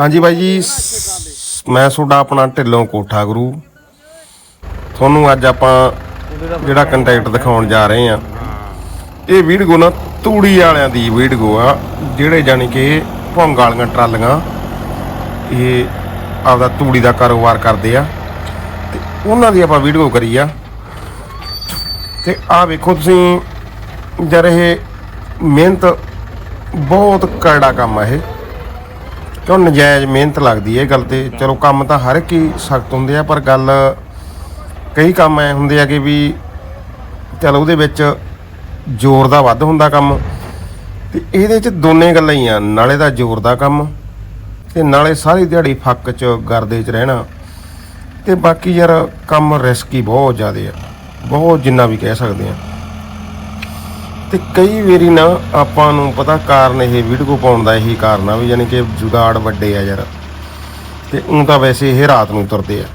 ਹਾਂਜੀ ਬਾਈ ਜੀ ਮੈਂ ਤੁਹਾਡਾ ਆਪਣਾ ਢਿੱਲੋਂ ਕੋਠਾ ਗੁਰੂ। ਤੁਹਾਨੂੰ ਅੱਜ ਆਪਾਂ ਜਿਹੜਾ ਕੰਟੈਕਟ ਦਿਖਾਉਣ ਜਾ ਰਹੇ ਆ ਇਹ ਵੀਡੀਓ ਨਾ ਤੂੜੀ ਵਾਲਿਆਂ ਦੀ ਵੀਡੀਓ ਆ, ਜਿਹੜੇ ਜਾਣੀ ਕਿ ਭੌਂਗ ਵਾਲੀਆਂ ਟਰਾਲੀਆਂ ਇਹ ਆਪਦਾ ਤੂੜੀ ਦਾ ਕਾਰੋਬਾਰ ਕਰਦੇ ਆ। ਤੇ ਉਹਨਾਂ ਦੀ ਆਪਾਂ ਵੀਡੀਓ ਕਰੀ ਆ। ਤੇ ਆ ਵੇਖੋ ਤੁਸੀਂ, ਜਰ ਇਹ ਮਿਹਨਤ ਬਹੁਤ ਕਰੜਾ ਕੰਮ ਆ ਇਹ। ਕਿਉਂ ਨਜਾਇਜ਼ ਮਿਹਨਤ ਲੱਗਦੀ ਹੈ ਇਹ ਗੱਲ ਤੇ? ਚਲੋ, ਕੰਮ ਤਾਂ ਹਰ ਇੱਕ ਹੀ ਸਖਤ ਹੁੰਦੇ ਆ, ਪਰ ਗੱਲ ਕਈ ਕੰਮ ਐ ਹੁੰਦੇ ਆ ਕਿ ਵੀ ਚਲ ਉਹਦੇ ਵਿੱਚ ਜ਼ੋਰ ਦਾ ਵੱਧ ਹੁੰਦਾ ਕੰਮ। ਤੇ ਇਹਦੇ ਚ ਦੋਨੇ ਗੱਲਾਂ ਹੀ ਆ, ਨਾਲੇ ਦਾ ਜ਼ੋਰ ਦਾ ਕੰਮ ਤੇ ਨਾਲੇ ਸਾਰੀ ਦਿਹਾੜੀ ਫੱਕ ਚ ਗਰਦੇ ਚ ਰਹਿਣਾ। ਤੇ ਬਾਕੀ ਯਾਰ, ਕੰਮ ਰਿਸਕੀ ਬਹੁਤ ਜ਼ਿਆਦਾ ਆ, ਬਹੁਤ ਜਿੰਨਾ ਵੀ ਕਹਿ ਸਕਦੇ ਆ। ਤੇ ਕਈ ਵਾਰੀ ਨਾ ਆਪਾਂ ਨੂੰ ਪਤਾ ਕਾਰਨ ਇਹ ਵੀਡੀਓ ਪਾਉਣ ਦਾ ਇਹੀ ਕਾਰਨ ਆ ਵੀ ਯਾਨੀ ਕਿ ਜੁਗਾੜ ਵੱਡੇ ਆ ਯਾਰ। ਤੇ ਉਹ ਤਾਂ ਵੈਸੇ ਇਹ ਰਾਤ ਨੂੰ ਤੁਰਦੇ ਆ।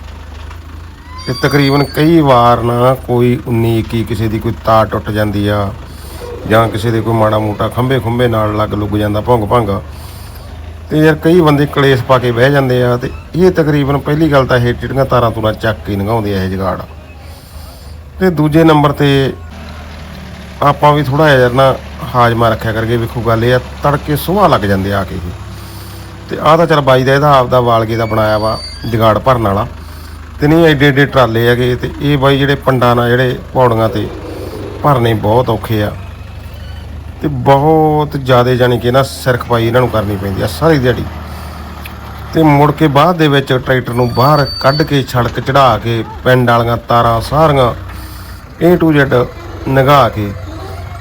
ਤੇ ਤਕਰੀਬਨ ਕਈ ਵਾਰ ਨਾ ਕੋਈ 19 21 ਕਿਸੇ ਦੀ ਕੋਈ ਤਾਰ ਟੁੱਟ ਜਾਂਦੀ ਆ ਜਾਂ ਕਿਸੇ ਦੇ ਕੋਈ ਮਾੜਾ ਮੋਟਾ ਖੰਭੇ ਖੁੰਭੇ ਨਾਲ ਲੱਗ ਲੁੱਗ ਜਾਂਦਾ ਭੰਗ ਭੰਗ। ਤੇ ਯਾਰ ਕਈ ਬੰਦੇ ਕਲੇਸ਼ ਪਾ ਕੇ ਬਹਿ ਜਾਂਦੇ ਆ ਤੇ ਇਹ ਤਕਰੀਬਨ ਪਹਿਲੀ ਗੱਲ ਤਾਂ ਇਹ ਜਿਹੜੀਆਂ ਤਾਰਾਂ ਤੂਰਾਂ ਚੱਕ ਕੇ ਲੰਘਾਉਂਦੇ ਆ ਇਹ ਜਗਾੜ। ਤੇ ਦੂਜੇ ਨੰਬਰ ਤੇ ਆਪਾਂ ਵੀ ਥੋੜਾ ਜਿਹਾ ਨਾ ਹਾਜ਼ਮਾ ਰੱਖਿਆ ਕਰਕੇ ਵੇਖੋ ਗੱਲ ਇਹ ਆ, ਤੜਕੇ ਸੁਬਾਹ ਲੱਗ ਜਾਂਦੇ ਆ ਕੇ ਇਹ। ਤੇ ਆਹ ਤਾਂ ਚਲ ਬਾਈ ਦਾ ਇਹਦਾ ਆਪਦਾ ਵਾਲਗੇ ਦਾ ਬਣਾਇਆ ਵਾ, ਜਗਾੜ ਭਰਨ ਵਾਲਾ। ਤੇ ਨਹੀਂ, ਐਡੇ ਐਡੇ ਟਰਾਲੇ ਹੈਗੇ ਤੇ ਇਹ ਬਾਈ ਜਿਹੜੇ ਪੰਡਾਂ ਨਾਲ ਜਿਹੜੇ ਪੌੜੀਆਂ ਤੇ ਭਰਨੇ ਬਹੁਤ ਔਖੇ ਆ। ਤੇ ਬਹੁਤ ਜ਼ਿਆਦਾ ਜਾਣੀ ਕਿ ਨਾ ਸਿਰ ਖਪਾਈ ਇਹਨਾਂ ਨੂੰ ਕਰਨੀ ਪੈਂਦੀ ਆ ਸਾਰੀ ਦਿਹਾੜੀ। ਤੇ ਮੁੜ ਕੇ ਬਾਅਦ ਦੇ ਵਿੱਚ ਟਰੈਕਟਰ ਨੂੰ ਬਾਹਰ ਕੱਢ ਕੇ, ਸੜਕ ਚੜਾ ਕੇ, ਪਿੰਡ ਵਾਲੀਆਂ ਤਾਰਾਂ ਸਾਰੀਆਂ A to Z ਨਗਾ ਕੇ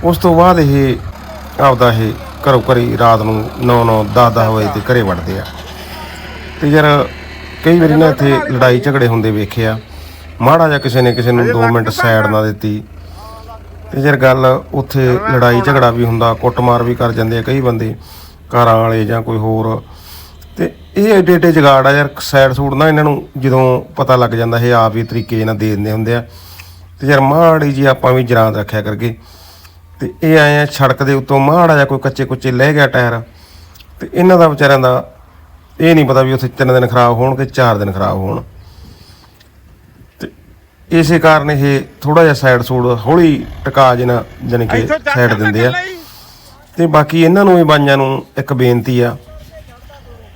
ਉਸ ਤੋਂ ਬਾਅਦ ਇਹ ਆਪਦਾ ਇਹ ਘਰੋਂ ਘਰੀ ਰਾਤ ਨੂੰ 9 9 10 10 ਵਜੇ ਤੇ ਘਰੇ ਵੜਦੇ ਆ। ਤੇ ਯਾਰ ਕਈ ਵਾਰੀ ਨਾ ਇੱਥੇ ਲੜਾਈ ਝਗੜੇ ਹੁੰਦੇ ਵੇਖਿਆ ਮਾੜਾ ਜਿਹਾ ਕਿਸੇ ਨੇ ਕਿਸੇ ਨੂੰ 2 ਮਿੰਟ ਸਾਈਡ ਨਾ ਦਿੱਤੀ। ਤੇ ਯਾਰ ਗੱਲ ਉੱਥੇ ਲੜਾਈ ਝਗੜਾ ਵੀ ਹੁੰਦਾ, ਕੁੱਟਮਾਰ ਵੀ ਕਰ ਜਾਂਦੇ ਆ ਕਈ ਬੰਦੇ, ਘਰਾਂ ਵਾਲੇ ਜਾਂ ਕੋਈ ਹੋਰ। ਤੇ ਇਹ ਏਡੇ ਏਡੇ ਜਗਾੜ ਆ ਯਾਰ ਸਾਈਡ ਸੂਟ ਨਾ ਇਹਨਾਂ ਨੂੰ ਜਦੋਂ ਪਤਾ ਲੱਗ ਜਾਂਦਾ, ਇਹ ਆਪ ਹੀ ਤਰੀਕੇ ਨਾਲ ਦੇ ਦਿੰਦੇ ਹੁੰਦੇ ਆ। ਤੇ ਯਾਰ ਮਾੜੀ ਜੀ ਆਪਾਂ ਵੀ ਜਰਾਂ ਰੱਖਿਆ ਕਰਕੇ ਤੇ ਇਹ ਆਏ ਆ ਸੜਕ ਦੇ ਉੱਤੋਂ ਮਾੜਾ ਜਿਹਾ ਕੋਈ ਕੱਚੇ ਕੁੱਚੇ ਲੈ ਗਿਆ ਟਾਇਰ। ਤੇ ਇਹਨਾਂ ਦਾ ਵਿਚਾਰਿਆਂ ਦਾ ਇਹ ਨਹੀਂ ਪਤਾ ਵੀ ਉੱਥੇ ਤਿੰਨ ਦਿਨ ਖਰਾਬ ਹੋਣ ਕਿ ਚਾਰ ਦਿਨ ਖਰਾਬ ਹੋਣ। ਤੇ ਇਸੇ ਕਾਰਨ ਇਹ ਥੋੜਾ ਜਿਹਾ ਸਾਈਡ ਸੂਡ ਹੌਲੀ ਟਿਕਾ ਜਿਨਾ ਜਾਣੀ ਕਿ ਸਾਈਡ ਦਿੰਦੇ ਆ। ਤੇ ਬਾਕੀ ਇਹਨਾਂ ਨੂੰ ਵੀ ਬਾਈਆਂ ਨੂੰ ਇੱਕ ਬੇਨਤੀ ਆ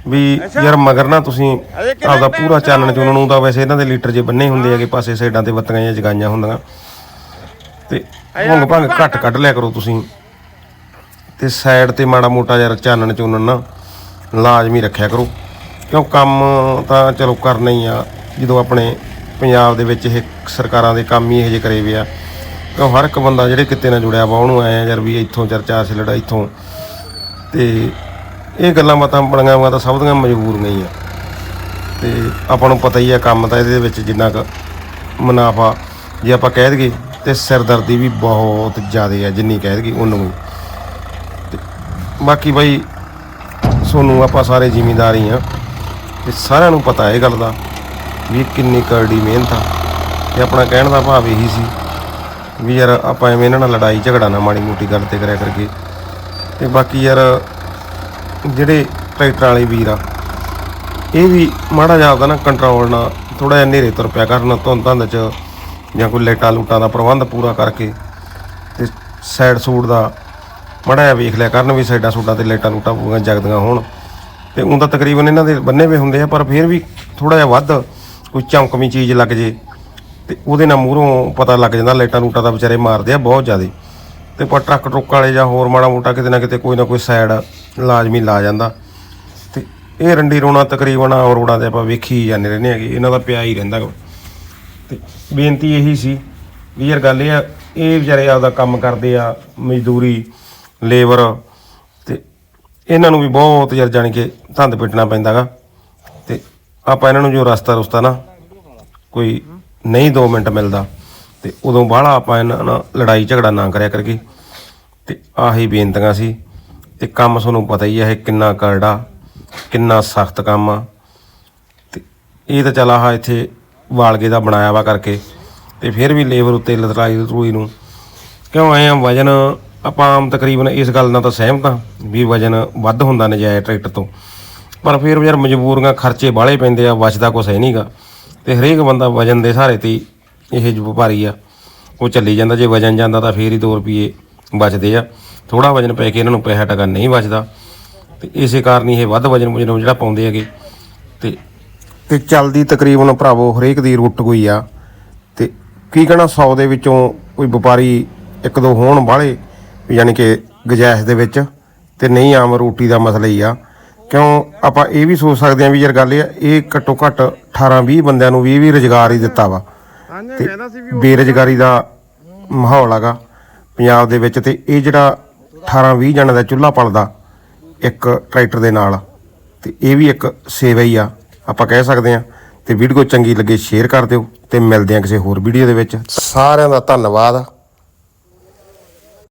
ਵੀ ਯਾਰ ਮਗਰ ਨਾ ਤੁਸੀਂ ਆਪਦਾ ਪੂਰਾ ਚਾਨਣ ਚੁਣਨ ਨੂੰ ਤਾਂ ਵੈਸੇ ਇਹਨਾਂ ਦੇ ਲੀਟਰ ਜੇ ਬੰਨੇ ਹੁੰਦੇ ਹੈਗੇ ਪਾਸੇ ਸਾਈਡਾਂ ਤੇ ਬੱਤੀਆਂ ਜਾਂ ਜਗਾਈਆਂ ਹੁੰਦੀਆਂ। ਤੇ ਭੰਗ ਭੰਗ ਘੱਟ ਕੱਢ ਲਿਆ ਕਰੋ ਤੁਸੀਂ। ਤੇ ਸਾਈਡ ਤੇ ਮਾੜਾ ਮੋਟਾ ਯਾਰ ਚਾਨਣ ਚੁਣਨ ਨਾ ਲਾਜ਼ਮੀ ਰੱਖਿਆ ਕਰੋ। ਕਿਉਂ ਕੰਮ ਤਾਂ ਚਲੋ ਕਰਨਾ ਹੀ ਆ ਜਦੋਂ ਆਪਣੇ ਪੰਜਾਬ ਦੇ ਵਿੱਚ ਇਹ ਸਰਕਾਰਾਂ ਦੇ ਕੰਮ ਹੀ ਇਹੋ ਜਿਹੇ ਕਰੇ ਵੇ ਆ। ਕਿਉਂ ਹਰ ਇੱਕ ਬੰਦਾ ਜਿਹੜੇ ਕਿਤੇ ਨਾਲ ਜੁੜਿਆ ਵਾ ਉਹਨੂੰ ਆਇਆ ਯਾਰ ਵੀ ਇੱਥੋਂ ਚਰਚਾ ਸੀ ਲੜਾ ਇੱਥੋਂ। ਤੇ ਇਹ ਗੱਲਾਂ ਬਾਤਾਂ ਬਣੀਆਂ ਵਾ ਤਾਂ ਸਭ ਦੀਆਂ ਮਜਬੂਰੀਆਂ ਹੀ ਆ। ਤੇ ਆਪਾਂ ਨੂੰ ਪਤਾ ਹੀ ਆ ਕੰਮ ਤਾਂ ਇਹਦੇ ਵਿੱਚ ਜਿੰਨਾ ਕੁ ਮੁਨਾਫਾ ਜੇ ਆਪਾਂ ਕਹਿ ਦਈਏ ਤੇ ਸਿਰਦਰਦੀ ਵੀ ਬਹੁਤ ਜ਼ਿਆਦਾ ਆ, ਜਿੰਨੀ ਕਹਿ ਦਈਏ ਉਹਨੂੰ ਵੀ। ਤੇ ਬਾਕੀ ਬਾਈ, ਸੋਨੂੰ ਆਪਾਂ ਸਾਰੇ ਜ਼ਿਮੀਂਦਾਰ ਹੀ ਆ। ਤੇ ਸਾਰਿਆਂ ਨੂੰ ਪਤਾ ਇਹ ਗੱਲ ਦਾ ਵੀ ਕਿੰਨੀ ਕਰੜੀ ਮਿਹਨਤ ਆ। ਤੇ ਆਪਣਾ ਕਹਿਣ ਦਾ ਭਾਵ ਇਹੀ ਸੀ ਵੀ ਯਾਰ ਆਪਾਂ ਐਵੇਂ ਇਹਨਾਂ ਨਾਲ ਲੜਾਈ ਝਗੜਾ ਨਾ ਮਾੜੀ ਮੋਟੀ ਗੱਲ ਤੇ ਕਰਿਆ ਕਰਕੇ ਤੇ ਬਾਕੀ ਯਾਰ ਜਿਹੜੇ ਟਰੈਕਟਰ ਵਾਲੇ ਵੀਰ ਆ, ਇਹ ਵੀ ਮਾੜਾ ਜਿਹਾ ਆਪਦਾ ਨਾ ਕੰਟਰੋਲ ਨਾਲ ਥੋੜਾ ਜਿਹਾ ਹਨੇਰੇ ਤੁਰ ਪਿਆ ਕਰਨ, ਧੁੰਦ ਧੰਦ ਚ ਜਾਂ ਕੋਈ ਲਾਈਟਾਂ ਲੂਟਾਂ ਦਾ ਪ੍ਰਬੰਧ ਪੂਰਾ ਕਰਕੇ ਤੇ ਸਾਈਡ ਸੂਟ ਦਾ ਮਾੜਾ ਜਿਹਾ ਵੇਖ ਲਿਆ ਕਰਨ ਵੀ ਸਾਈਡਾਂ ਸੂਟਾਂ ਤੇ ਲਾਈਟਾਂ ਲੂਟਾਂ ਪੂਰੀਆਂ ਜਗਦੀਆਂ ਹੋਣ। ਤੇ ਉਹ ਤਾਂ ਤਕਰੀਬਨ ਇਹਨਾਂ ਦੇ ਬੰਨੇ ਵੇ ਹੁੰਦੇ ਆ, ਪਰ ਫਿਰ ਵੀ ਥੋੜਾ ਜਿਹਾ ਵੱਧ ਕੋਈ ਚਮਕਵੀਂ ਚੀਜ਼ ਲੱਗ ਜੇ ਤੇ ਉਹਦੇ ਨਾਲ ਮੂਹਰੋਂ ਪਤਾ ਲੱਗ ਜਾਂਦਾ ਲਾਈਟਾਂ ਲੂਟਾਂ ਦਾ ਵਿਚਾਰੇ ਮਾਰਦੇ ਆ ਬਹੁਤ ਜ਼ਿਆਦਾ। ਤੇ ਪਰ ਟਰੱਕ ਟਰੁੱਕ ਵਾਲੇ ਜਾਂ ਹੋਰ ਮਾੜਾ ਮੋਟਾ ਕਿਤੇ ਨਾ ਕਿਤੇ ਕੋਈ ਨਾ ਕੋਈ ਸਾਈਡ ਲਾਜ਼ਮੀ ਲਾ ਜਾਂਦਾ। ਤੇ ਇਹ ਰੰਡੀ ਰੋਣਾ ਤਕਰੀਬਨ ਆ ਰੋਡਾਂ ਤੇ ਆਪਾਂ ਵੇਖੀ ਹੀ ਜਾਂਦੇ ਰਹਿੰਦੇ ਹੈਗੇ, ਇਹਨਾਂ ਦਾ ਪਿਆ ਹੀ ਰਹਿੰਦਾ। ਗਾ। ਤੇ ਬੇਨਤੀ ਇਹੀ ਸੀ ਵੀ ਯਾਰ ਗੱਲ ਇਹ ਆ, ਇਹ ਵਿਚਾਰੇ ਆਪਦਾ ਕੰਮ ਕਰਦੇ ਆ, ਮਜ਼ਦੂਰੀ ਲੇਬਰ ਤੇ ਇਹਨਾਂ ਨੂੰ ਵੀ ਬਹੁਤ ਯਾਰ ਜਾਣੀ ਕਿ ਧੰਦ ਪਿੱਟਣਾ ਪੈਂਦਾਗਾ। ਤੇ ਆਪਾਂ ਇਹਨਾਂ ਨੂੰ ਜੋ ਰਸਤਾ ਰੁਸਤਾ ਨਾ ਕੋਈ ਨਹੀਂ 2 ਮਿੰਟ ਮਿਲਦਾ, ਤੇ ਉਦੋਂ ਬਾਹਲਾ ਆਪਾਂ ਇਹਨਾਂ ਨਾਲ ਲੜਾਈ ਝਗੜਾ ਨਾ ਕਰਿਆ ਕਰਕੇ। ਤੇ ਆਹੀ ਬੇਨਤੀਆਂ ਸੀ, ਤੇ ਕੰਮ ਤੁਹਾਨੂੰ ਪਤਾ ਹੀ ਆ ਇਹ ਕਿੰਨਾ ਕਰੜਾ, ਕਿੰਨਾ ਸਖਤ ਕੰਮ ਆ। ਤੇ ਇਹ ਤਾਂ ਚੱਲ ਆਹ ਇੱਥੇ ਵਾਲਗੇ ਦਾ ਬਣਾਇਆ ਵਾ ਕਰਕੇ ਤੇ ਫਿਰ ਵੀ ਲੇਬਰ ਉੱਤੇ ਲਤਰਾਈ ਲਤਰੂਈ ਨੂੰ। ਕਿਉਂ ਆਏ ਆ ਵਜਨ? ਆਪਾਂ ਆਮ ਤਕਰੀਬਨ ਇਸ ਗੱਲ ਨਾਲ ਤਾਂ ਸਹਿਮਤ ਹਾਂ ਵੀ ਵਜਨ ਵੱਧ ਹੁੰਦਾ ਨਜਾਇਜ਼ ਟਰੈਕਟਰ ਤੋਂ। ਪਰ ਫਿਰ ਯਾਰ ਮਜਬੂਰੀਆਂ ਖਰਚੇ ਬਾਹਲੇ ਪੈਂਦੇ ਆ, ਬਚਦਾ ਕੁਛ ਹੈ ਨਹੀਂਗਾ। ਤੇ ਹਰੇਕ ਬੰਦਾ ਵਜਨ ਦੇ ਸਹਾਰੇ ਤੇ ਹੀ ਇਹ ਵਪਾਰੀ ਆ, ਉਹ ਚੱਲੀ ਜਾਂਦਾ। ਜੇ ਵਜਨ ਜਾਂਦਾ ਤਾਂ ਫੇਰ ਹੀ 2 ਰੁਪਏ ਬਚਦੇ ਆ। ਥੋੜਾ ਵਜਨ ਪੈ ਕੇ ਇਹਨਾਂ ਨੂੰ ਪੈਸਾ ਟਕਾ ਨਹੀਂ ਬਚਦਾ। ਤੇ ਇਸੇ ਕਾਰਨ ਹੀ ਇਹ ਵੱਧ ਵਜਨ ਵਜਨ ਜਿਹੜਾ ਪਾਉਂਦੇ ਹੈਗੇ। ਤੇ ਤੇ ਚੱਲਦੀ ਤਕਰੀਬਨ ਭਰਾਵੋ ਹਰੇਕ ਦੀ ਰੁੱਟ ਗਈ ਆ। ਤੇ ਕੀ ਕਹਣਾ 100 ਦੇ ਵਿੱਚੋਂ ਕੋਈ ਵਪਾਰੀ ਇੱਕ ਦੋ ਹੋਣ ਵਾਲੇ ਯਾਨੀ ਕਿ ਗੁਜਾਇਸ਼ ਦੇ ਵਿੱਚ ਤੇ ਨਹੀਂ ਆਮ ਰੋਟੀ ਦਾ ਮਸਲਾ ਹੀ ਆ। ਕਿਉਂ ਆਪਾਂ ਇਹ ਵੀ ਸੋਚ ਸਕਦੇ ਆ ਵੀ ਯਾਰ ਗੱਲ ਇਹ ਆ, ਇਹ ਘੱਟੋ ਘੱਟ 18 20 ਬੰਦਿਆਂ ਨੂੰ ਵੀ ਵੀ ਰੁਜ਼ਗਾਰ ਹੀ ਦਿੱਤਾ ਵਾ। ਤੇ ਸੀ ਬੇਰੁਜ਼ਗਾਰੀ ਦਾ ਮਾਹੌਲ ਹੈਗਾ ਪੰਜਾਬ ਦੇ ਵਿੱਚ ਤੇ ਇਹ ਜਿਹੜਾ 18 20 ਜਣਾਂ ਦਾ ਚੁੱਲ੍ਹਾ ਪਲਦਾ ਇੱਕ ਟਰੈਕਟਰ ਦੇ ਨਾਲ ਤੇ ਇਹ ਵੀ ਇੱਕ ਸੇਵਾ ਹੀ ਆ। ਆਪਾਂ ਕਹਿ ਸਕਦੇ ਹਾਂ ਤੇ ਵੀਡੀਓ ਚੰਗੀ ਲੱਗੇ ਸ਼ੇਅਰ ਕਰ ਦਿਓ ਤੇ ਮਿਲਦੇ ਹਾਂ ਕਿਸੇ ਹੋਰ ਵੀਡੀਓ ਦੇ ਵਿੱਚ। ਸਾਰਿਆਂ ਦਾ ਧੰਨਵਾਦ।